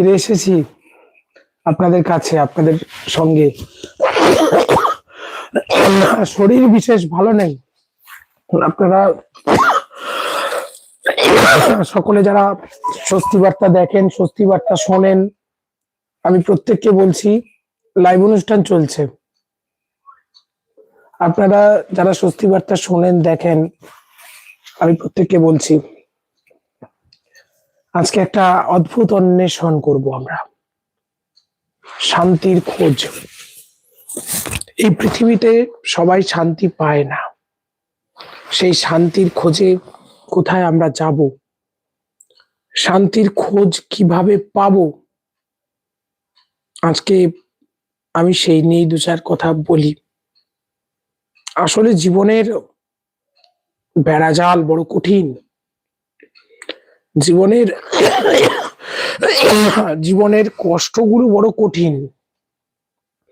ফিরে এসেছি আপনাদের কাছে, আপনাদের সঙ্গে। শরীর বিশেষ ভালো নেই। আপনারা সকলে যারা স্বস্তি বার্তা দেখেন, স্বস্তি বার্তা শোনেন, আমি প্রত্যেককে বলছি লাইভ অনুষ্ঠান চলছে। আপনারা যারা স্বস্তি বার্তা শোনেন, দেখেন, আমি প্রত্যেককে বলছি। আজকে একটা অদ্ভুত অন্বেষণ করব আমরা। শান্তির খোঁজ। এই পৃথিবীতে সবাই শান্তি পায় না। সেই শান্তির খোঁজে কোথায় আমরা যাব? শান্তির খোঁজ কীভাবে পাবো? আজকে আমি সেই নিয়ে দু চার কথা বলি। আসলে জীবনের বেড়াজাল বড় কঠিন। জীবনের জীবনের কষ্টগুলো বড় কঠিন।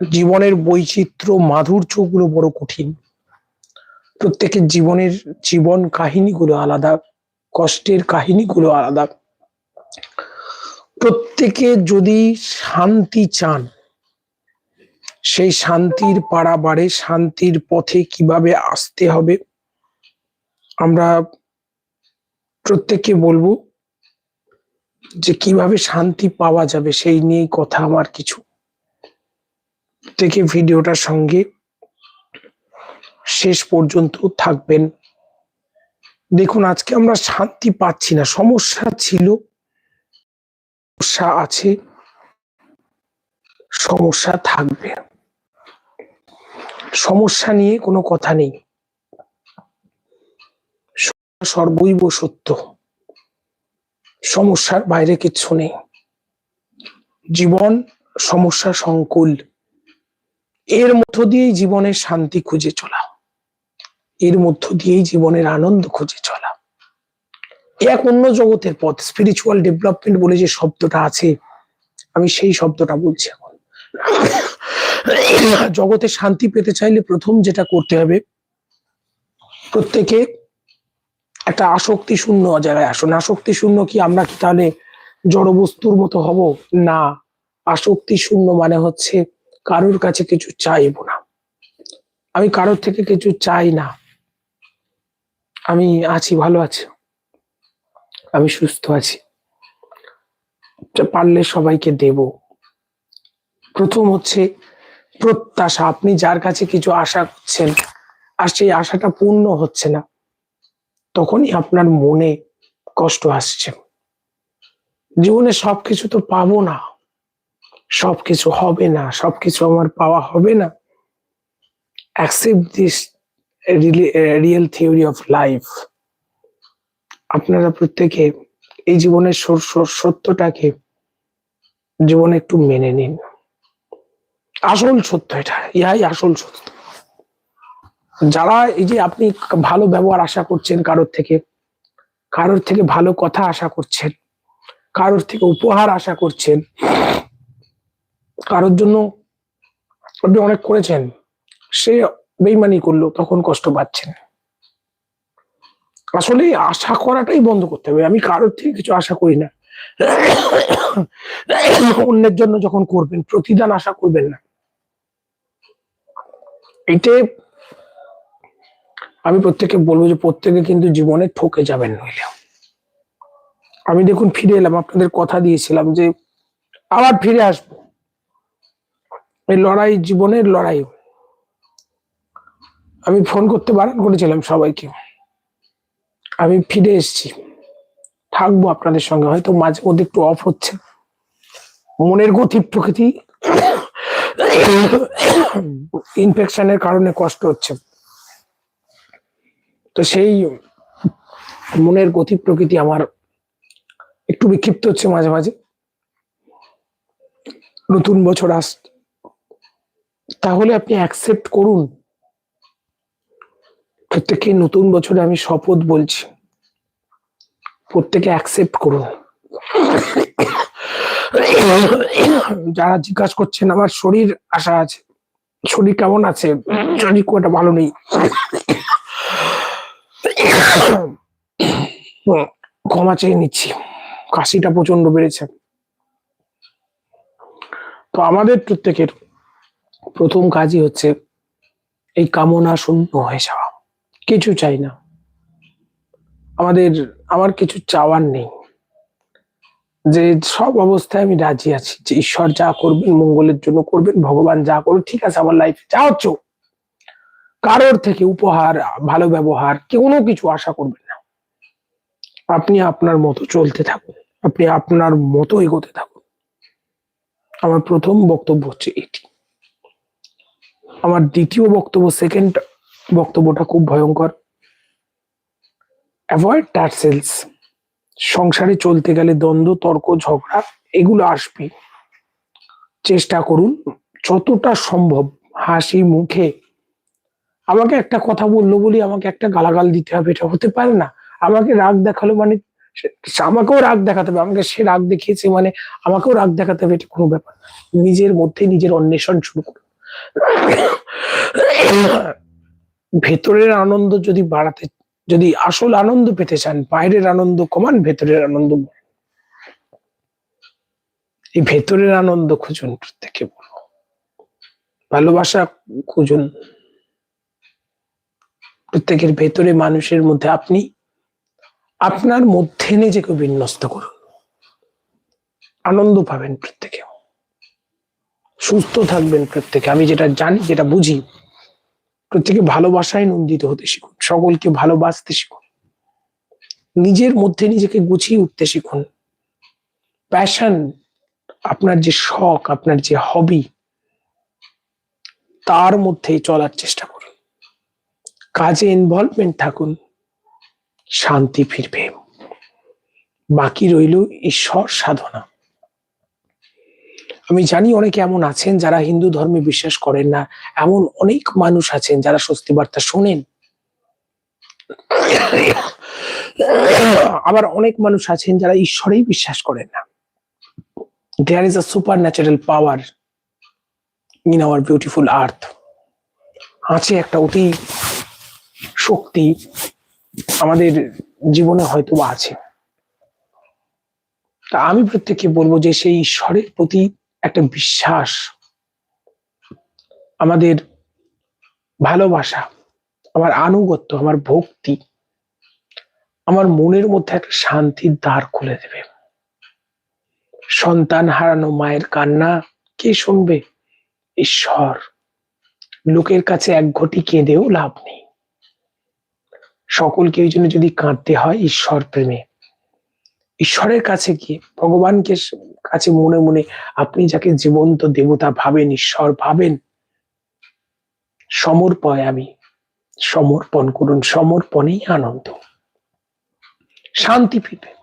জীবনের বৈচিত্র্য, মাধুর্যগুলো বড় কঠিন। প্রত্যেকের জীবনের জীবন কাহিনীগুলো আলাদা, কষ্টের কাহিনীগুলো আলাদা। প্রত্যেকে যদি শান্তি চান, সেই শান্তির পাড়াবাড়ে শান্তির পথে কীভাবে আসতে হবে, আমরা প্রত্যেককে বলব যে কীভাবে শান্তি পাওয়া যাবে সেই নিয়েই কথা আমার কিছু। থেকে ভিডিওটার সঙ্গে শেষ পর্যন্ত থাকবেন। দেখুন, আজকে আমরা শান্তি পাচ্ছি না। সমস্যা ছিল, সমস্যা আছে, সমস্যা থাকবে। সমস্যা নিয়ে কোনো কথা নেই। সর্বৈব সত্য। সমস্যার বাইরে কিচ্ছু নেই। জীবন সমস্যা সংকুল। এর মধ্য দিয়েই জীবনের শান্তি খুঁজে চলা। এর মধ্য দিয়েই জীবনের আনন্দ খুঁজে চলা। এক অন্য জগতের পথ স্পিরিচুয়াল ডেভেলপমেন্ট বলে যে শব্দটা আছে, আমি সেই শব্দটা বলছি এখন। জগতে শান্তি পেতে চাইলে প্রথম যেটা করতে হবে, প্রত্যেকে একটা আসক্তি শূন্য জায়গায় আসুন। আসক্তি শূন্য কি আমরা কি তাহলে জড় বস্তুর মতো হব? না। আসক্তি শূন্য মানে হচ্ছে কারোর কাছে কিছু চাইব না। আমি কারোর থেকে কিছু চাই না। আমি আছি, ভালো আছি। আমি সুস্থ আছি। পারলে সবাইকে দেব। প্রথম হচ্ছে প্রত্যাশা। আপনি যার কাছে কিছু আশা করছেন, আর সেই আশাটা পূর্ণ হচ্ছে না। তখনই আপনার মনে কষ্ট আসছে। জীবনে সবকিছু তো পাবো না। সবকিছু হবে না। সবকিছু আমার পাওয়া হবে না। Accept this real theory of life আপনারা প্রত্যেকে এই জীবনের সত্যটাকে জীবনে একটু মেনে নিন। আসল সত্য এটা। ইহাই আসল সত্য। যারা এই যে আপনি ভালো ব্যবহার আশা করছেন কারোর থেকে কারোর থেকে ভালো কথা আশা করছেন, কারোর থেকে উপহার আশা করছেন, কারোর জন্য আপনি অনেক করেছেন, সে বেইমানি করল, তখন কষ্ট পাচ্ছেন। আসলে আশা করাটাই বন্ধ করতে হবে। আমি কারোর থেকে কিছু আশা করি না। অন্যের জন্য যখন করবেন, প্রতিদান আশা করবেন না। এতে আমি প্রত্যেককে বলব যে প্রত্যেকে কিন্তু জীবনে ঠকে যাবেন নইলে। আমি দেখুন ফিরে এলাম, আপনাদের কথা দিয়েছিলাম যে আবার ফিরে আসব। এই লড়াই জীবনের লড়াই। আমি ফোন করতে বারণ করেছিলাম সবাইকে। আমি ফিরে এসেছি। থাকব আপনাদের সঙ্গে, হয়তো মাঝে মধ্যে একটু অফ হচ্ছে। মনের গতি প্রকৃতি ইনফেকশনের কারণে কষ্ট হচ্ছে। তো সেই মনের গতি প্রকৃতি আমার একটু বিক্ষিপ্ত হচ্ছে মাঝে মাঝে। নতুন বছর আস, তাহলে আপনি অ্যাকসেপ্ট করুন। প্রত্যেকে নতুন বছরে আমি শপথ বলছি। প্রত্যেকে অ্যাকসেপ্ট করুন। যারা জিজ্ঞাসা করছেন, আমার শরীর আশা আছে। শরীর কেমন আছে? শরীর খুব একটা ভালো নেই। ক্ষমা চেয়ে নিচ্ছি। কাশিটা প্রচণ্ড বেড়েছে। তো আমাদের প্রত্যেকের প্রথম কাজই হচ্ছে এই কামনা শূন্য হয়ে যাওয়া। কিছু চাই না। আমাদের, আমার কিছু চাওয়ার নেই। যে সব অবস্থায় আমি রাজি আছি। যে ঈশ্বর যা করবেন, মঙ্গলের জন্য করবেন, ভগবান যা করবেন ঠিক আছে, আমার লাইফে যা হচ্ছে। কারোর থেকে উপহার, ভালো ব্যবহার, কোনো কিছু আশা করবেন না। আপনি আপনার মতো চলতে থাকুন। আপনি আপনার মতো এগোতে থাকুন। আমার প্রথম বক্তব্য হচ্ছে এটি। আমার দ্বিতীয় বক্তব্য সেকেন্ড বক্তব্যটা খুব ভয়ঙ্কর। অ্যাভয়েড টার্সেলস সংসারে চলতে গেলে দ্বন্দ্ব, তর্ক, ঝগড়া, এগুলো আসবে। চেষ্টা করুন, যতটা সম্ভব হাসি মুখে আমাকে একটা কথা বলল বলি আমাকে একটা গালাগাল দিতে হবে, এটা হতে পারে না। আমাকে রাগ দেখাল মানে আমাকেও রাগ দেখাতে হবে, আমাকে সে রাগ দেখিয়েছে মানে আমাকেও রাগ দেখাতে হবে, এটা কোনো ব্যাপার। নিজের মধ্যে নিজের অন্বেষণ শুরু করুন ভেতরের আনন্দ যদি বাড়াতে, যদি আসল আনন্দ পেতে চান, বাইরের আনন্দ কমান, ভেতরের আনন্দ এই ভেতরের আনন্দ খুঁজুন প্রত্যেকে বলব ভালোবাসা খুঁজুন। প্রত্যেকের ভেতরে মানুষের মধ্যে আপনি আপনার মধ্যে নিজেকে বিন্যস্ত করুন। আনন্দ পাবেন প্রত্যেকে। সুস্থ থাকবেন প্রত্যেকে। আমি যেটা জানি, যেটা বুঝি, প্রত্যেকে ভালোবাসায় নন্দিত হতে শিখুন, সকলকে ভালোবাসতে শিখুন। নিজের মধ্যে নিজেকে গুছিয়ে উঠতে শিখুন। প্যাশন, আপনার যে শখ, আপনার যে হবি, তার মধ্যেই চলার চেষ্টা করুন। কাজে ইনভলভমেন্ট থাকুন। শান্তি ফিরবে। বাকি রইল ঈশ্বর সাধনা। আমি জানি অনেকে এমন আছেন যারা হিন্দু ধর্মে বিশ্বাস করেন না। এমন অনেক মানুষ আছেন যারা স্বস্তি বার্তা শোনেন। আবার অনেক মানুষ আছেন যারা ঈশ্বরেই বিশ্বাস করেন না। There is a supernatural power in our beautiful earth আছে একটা অতি শক্তি আমাদের জীবনে হয়তো আছে। তা আমি প্রত্যেককে বলব যে সেই ঈশ্বরের প্রতি একটা বিশ্বাস, আমাদের ভালোবাসা, আমার আনুগত্য, আমার ভক্তি, আমার মনের মধ্যে একটা শান্তির দ্বার খুলে দেবে। সন্তান হারানো মায়ের কান্না কে শুনবে? ঈশ্বর। লোকের কাছে এক ঘটি কেঁদেও লাভ নেই। সকলকে ওই জন্য যদি কাঁদতে হয় ঈশ্বর প্রেমে। ঈশ্বরের কাছে গিয়ে, ভগবানকে কাছে মনে মনে আপনি যাকে জীবন্ত দেবতা ভাবেন, ঈশ্বর ভাবেন, সমর্পয় আমি। সমর্পণ করুন, সমর্পণেই আনন্দ। শান্তি ফিরবে।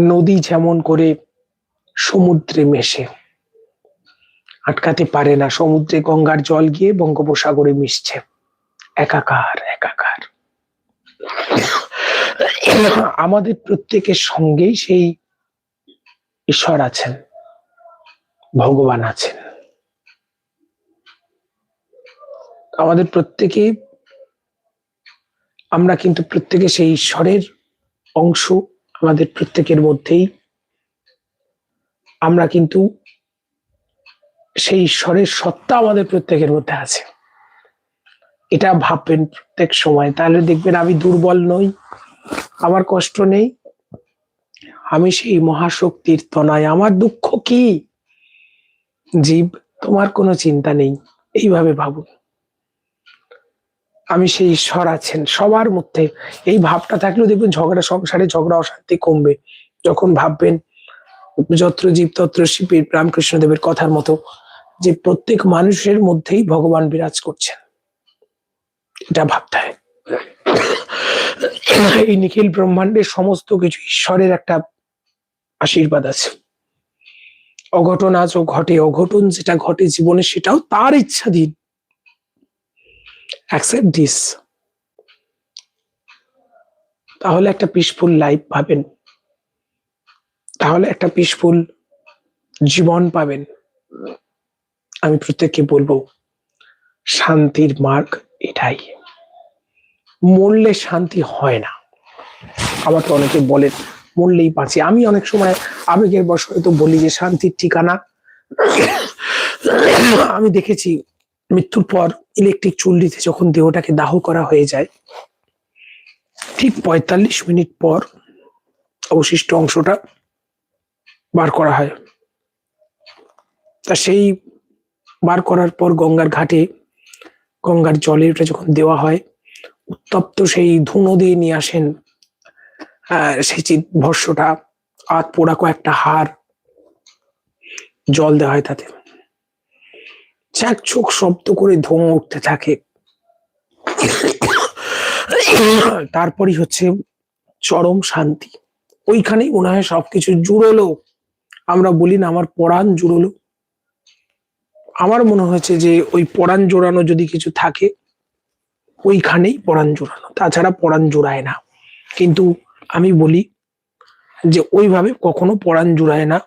নদী যেমন করে সমুদ্রে মেশে, আটকাতে পারে না, সমুদ্রে গঙ্গার জল গিয়ে বঙ্গোপসাগরে মিশছে। একাকার। আমাদের প্রত্যেকের সঙ্গেই সেই ঈশ্বর আছেন, ভগবান আছেন। আমাদের প্রত্যেকে আমরা কিন্তু প্রত্যেকে সেই ঈশ্বরের অংশ, আমাদের প্রত্যেকের মধ্যেই। আমরা কিন্তু সেই ঈশ্বরের সত্তা আমাদের প্রত্যেকের মধ্যে আছে। এটা ভাববেন প্রত্যেক সময়। তাহলে দেখবেন আমি দুর্বল নই। আমার কষ্ট নেই। আমি সেই মহাশক্তির তনায়। আমার দুঃখ কি? জীব, তোমার কোনো চিন্তা নেই। এইভাবে ভাবুন। আমি সেই ঈশ্বর আছেন সবার মধ্যে। এই ভাবটা থাকলেও দেখবেন ঝগড়া, সংসারে ঝগড়া, অশান্তি কমবে। যখন ভাববেন যত্র জীব, তত্র শিল্পীর রামকৃষ্ণ দেবের কথার মতো যে প্রত্যেক মানুষের মধ্যেই ভগবান বিরাজ করছেন। এটা ভাবতে হয়। এই নিখিল ব্রহ্মাণ্ডের সমস্ত কিছু ঈশ্বরের একটা আশীর্বাদ আছে। অঘটন আজও ঘটে, অঘটন যেটা ঘটে জীবনে সেটাও তার ইচ্ছাধীন। অ্যাকসেপ্ট দিস তাহলে একটা পিসফুল লাইফ পাবেন। তাহলে একটা পিসফুল জীবন পাবেন। আমি প্রত্যেককে বলব, শান্তির মার্গ এটাই। মরলে শান্তি হয় না। আমাকে অনেকে বলেন মরলেই বাঁচি। আমি অনেক সময় আবেগের বশে তো বলি যে, শান্তির ঠিকানা। আমি দেখেছি, মৃত্যুর পর ইলেকট্রিক চুল্লিতে যখন দেহটাকে দাহ করা হয়ে যায়, ঠিক পঁয়তাল্লিশ মিনিট পর অবশিষ্ট অংশটা বার করা হয়। তা সেই বার করার পর গঙ্গার ঘাটে, গঙ্গার জলে ওটা যখন দেওয়া হয় উত্তপ্ত সেই ধুনো দিয়ে নিয়ে আসেন সেই চিত ভস্যটা আত পোড়া কয়েকটা হার জল দেওয়া হয় তাতে। চাক চোখ শব্দ করে ধোঁয়া উঠতে থাকে। তারপরই হচ্ছে চরম শান্তি। ওইখানেই মনে হয় সবকিছু জুড়লো। আমরা বলি না, আমার পরাণ জুড়লো। আমার মনে হয়েছে যে ওই পরাণ জোড়ানো যদি কিছু থাকে ওইখানেই পরাণ জোড়ানো। তাছাড়া পরাণ জোড়ায় না। কিন্তু আমি বলি যে ওইভাবে কখনো পরাণ জোড়ায় না।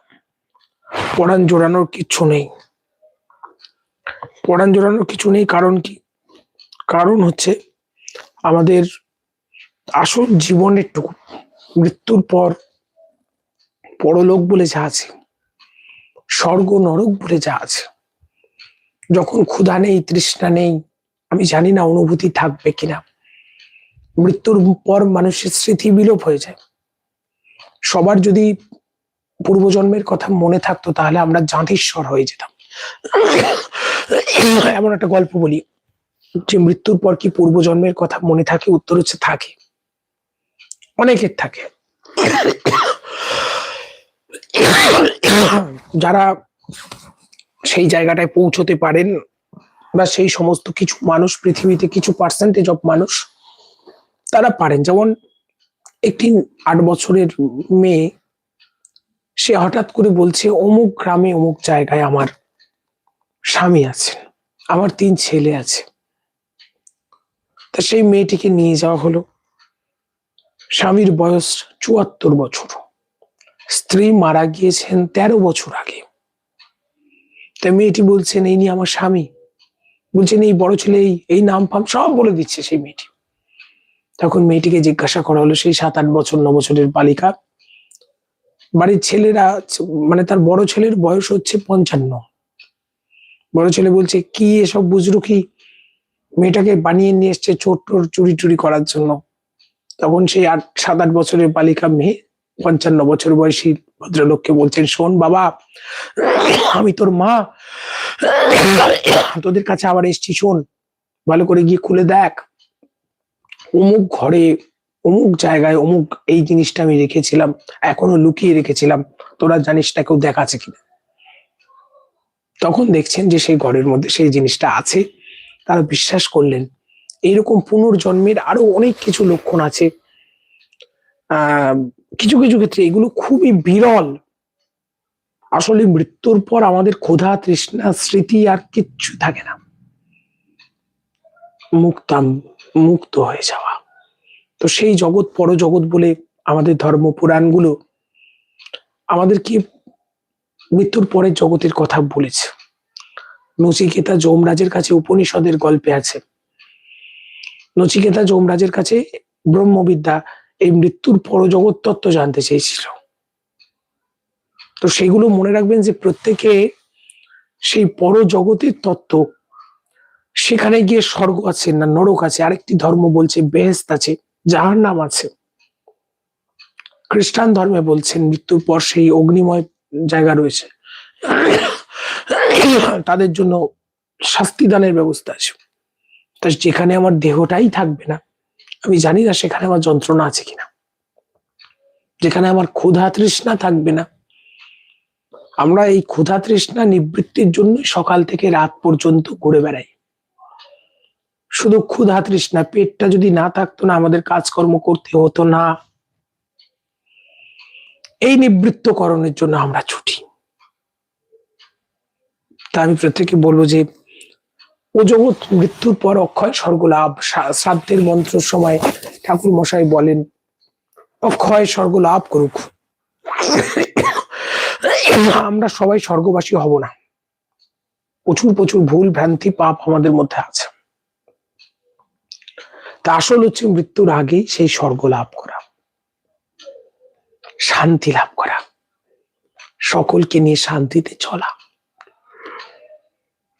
পরাণ জোড়ানোর কিছু নেই। পরাণ জোড়ানোর কিছু নেই কারণ কি? কারণ হচ্ছে আমাদের আসল জীবনের টুকু। মৃত্যুর পর পরলোক বলে যা আছে, স্বর্গ নরক বলে যা আছে। যখন ক্ষুধা নেই, তৃষ্ণা নেই আমি জানি না অনুভূতি থাকবে কিনা। মৃত্যুর পর মানুষের স্মৃতি বিলোপ হয়ে যায়। সবার যদি পূর্বজন্মের কথা মনে থাকতো তাহলে আমরা জাঁতিস্বর হয়ে যেতাম। এমন একটা গল্প বলি, যে মৃত্যুর পর কি পূর্বজন্মের কথা মনে থাকে? উত্তর হচ্ছে থাকে। অনেকের থাকে। যারা সেই জায়গাটায় পৌঁছতে পারেন বা সেই সমস্ত কিছু মানুষ, পৃথিবীতে কিছু পার্সেন্টেজ অফ মানুষ, তারা পারেন। যেমন একটি আট বছরের মেয়ে, সে হঠাৎ করে বলছে, অমুক গ্রামে অমুক জায়গায় আমার স্বামী আছেন আমার তিন ছেলে আছে। তা সেই মেয়েটিকে নিয়ে যাওয়া হলো। স্বামীর বয়স চুয়াত্তর বছর। স্ত্রী মারা গিয়েছেন তেরো বছর আগে। তা মেয়েটি বলছেন এই নিয়ে আমার স্বামী বলছেন এই বড় ছেলে, এই নাম ফাম সব বলে দিচ্ছে সেই মেয়েটি। তখন মেয়েটিকে জিজ্ঞাসা করা হলো, সেই সাত, আট বছর, ন বছরের বালিকা? বাড়ির ছেলেরা মানে তার বড় ছেলের বয়স হচ্ছে পঞ্চান্ন। বড় ছেলে বলছে, কি এসব বুঝলো কি মেয়েটাকে বানিয়ে নিয়ে এসছে চোর টোর চুরি টুরি করার জন্য। তখন সেই আট, সাত, আট বছরের বালিকা মেয়ে, পঞ্চান্ন বছর বয়সী ভদ্রলোককে বলছেন, শোন বাবা, আমি তোর মা। তোদের কাছে আবার এসছি, শোন। ভালো করে গিয়ে খুলে দেখ। অমুক ঘরে, অমুক জায়গায়, অমুক এই জিনিসটা আমি রেখেছিলাম, এখনও লুকিয়ে রেখেছিলাম। তোরা জানিস না কেউ দেখাচ্ছে কিনা? তখন দেখছেন যে সেই ঘরের মধ্যে সেই জিনিসটা আছে। তারা বিশ্বাস করলেন। এইরকম পুনর্জন্মের আরও অনেক কিছু লক্ষণ আছে। আহ কিছু কিছু ক্ষেত্রে এগুলো খুবই বিরল। আসলে মৃত্যুর পর আমাদের ক্ষুধা, তৃষ্ণা, স্মৃতি আর কিচ্ছু থাকে না। মুক্তাম মুক্ত হয়ে যাওয়া। তো সেই জগৎ পরজগৎ বলে আমাদের ধর্ম, পুরাণগুলো আমাদেরকে মৃত্যুর পরের জগতের কথা বলেছে? নচিকেতা যমরাজের কাছে উপনিষদের গল্পে আছে। নচিকেতা যমরাজের কাছে ব্রহ্মবিদ্যা এই মৃত্যুর পরজগৎ তত্ত্ব জানতে চেয়েছিল। তো সেগুলো মনে রাখবেন যে প্রত্যেকে সেই পরজগতের তত্ত্ব, সেখানে গিয়ে স্বর্গ আছে না নরক আছে, আরেকটি ধর্ম বলছে বেহেস্ত আছে, যাহার নাম আছে। খ্রিস্টান ধর্মে বলছেন মৃত্যুর পর সেই অগ্নিময় জায়গা রয়েছে। তাদের জন্য শাস্তি দানের ব্যবস্থা আছে। তা যেখানে আমার দেহটাই থাকবে না আমি জানি না সেখানে আমার যন্ত্রণা আছে কিনা। যেখানে আমার ক্ষুধা তৃষ্ণা থাকবে না। আমরা এই ক্ষুধা তৃষ্ণা নিবৃত্তির জন্য সকাল থেকে রাত পর্যন্ত ঘুরে বেড়াই। শুধু ক্ষুধা তৃষ্ণা, পেটটা যদি না থাকতো না, আমাদের কাজকর্ম করতে হতো না। এই নিবৃত্তকরণের জন্য আমরা ছুটি। তা আমি প্রত্যেকে বলব যে ও জগৎ মৃত্যুর পর অক্ষয় স্বর্গ লাভ শা- শ্রাদ্ধের মন্ত্রের সময় ঠাকুর মশাই বলেন, অক্ষয় স্বর্গ লাভ করুক। আমরা সবাই স্বর্গবাসী হব না। প্রচুর প্রচুর ভুল, ভ্রান্তি, পাপ আমাদের মধ্যে আছে। তা আসল হচ্ছে মৃত্যুর আগেই সেই স্বর্গ লাভ করা। শান্তি লাভ করা। সকলকে নিয়ে শান্তিতে চলা।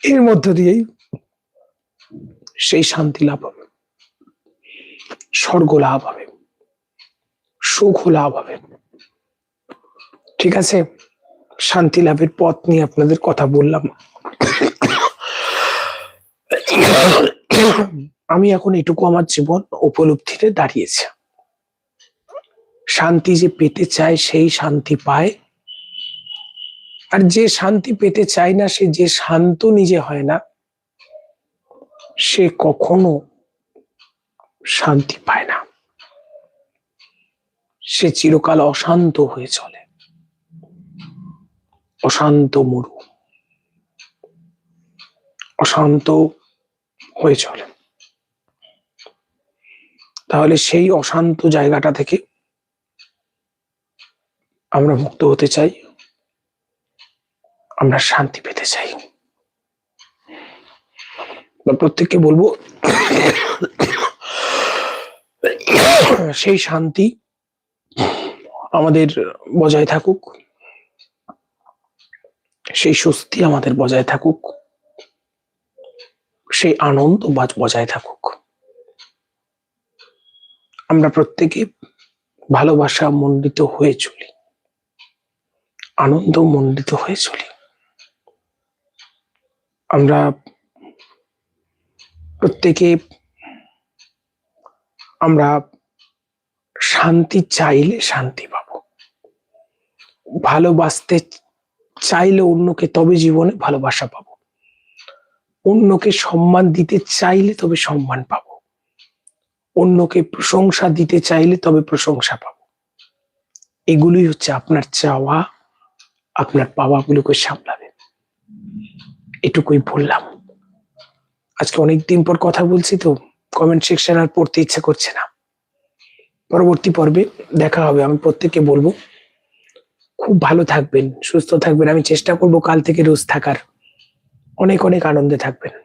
এর মধ্য দিয়েই সেই শান্তি লাভ হবে। স্বর্গ লাভ হবে। সুখ লাভ হবে। ঠিক আছে? শান্তি লাভের পথ নিয়ে আপনাদের কথা বললাম। আমি এখন এটুকু আমার জীবন উপলব্ধিতে দাঁড়িয়েছে। শান্তি যে পেতে চায়, সেই শান্তি পায়। আর যে শান্তি পেতে চায় না, সে যে শান্ত নিজে হয় না সে কখনো শান্তি পায় না। সে চিরকাল অশান্ত হয়ে চলে। অশান্ত মরু। অশান্ত হয়ে চলে। তাহলে সেই অশান্ত জায়গাটা থেকে আমরা মুক্ত হতে চাই। আমরা শান্তি পেতে চাই। বা প্রত্যেককে বলব, সেই শান্তি আমাদের বজায় থাকুক, সেই স্বস্তি আমাদের বজায় থাকুক, সেই আনন্দ বাজ- বজায় থাকুক। আমরা প্রত্যেকে ভালোবাসা মণ্ডিত হয়ে চলি, আনন্দ মণ্ডিত হয়ে চলি। আমরা প্রত্যেকে আমরা শান্তি চাইলে শান্তি পাব। ভালোবাসতে চাইলে অন্যকে তবে জীবনে ভালোবাসা পাবো। অন্যকে সম্মান দিতে চাইলে তবে সম্মান পাবো। অন্যকে প্রশংসা দিতে চাইলে তবে প্রশংসা পাবো। এগুলোই হচ্ছে আপনার চাওয়া, আপনার পাওয়াগুলোকে সামলাবে। এটুকুই বললাম। আজকে অনেকদিন পর কথা বলছি তো কমেন্ট সেকশন আর পড়তে ইচ্ছে করছে না। পরবর্তী পর্বে দেখা হবে, আমি প্রত্যেককে বলব, খুব ভালো থাকবেন, সুস্থ থাকবেন, আমি চেষ্টা করব কাল থেকে রোজ থাকার। অনেক অনেক আনন্দে থাকবেন।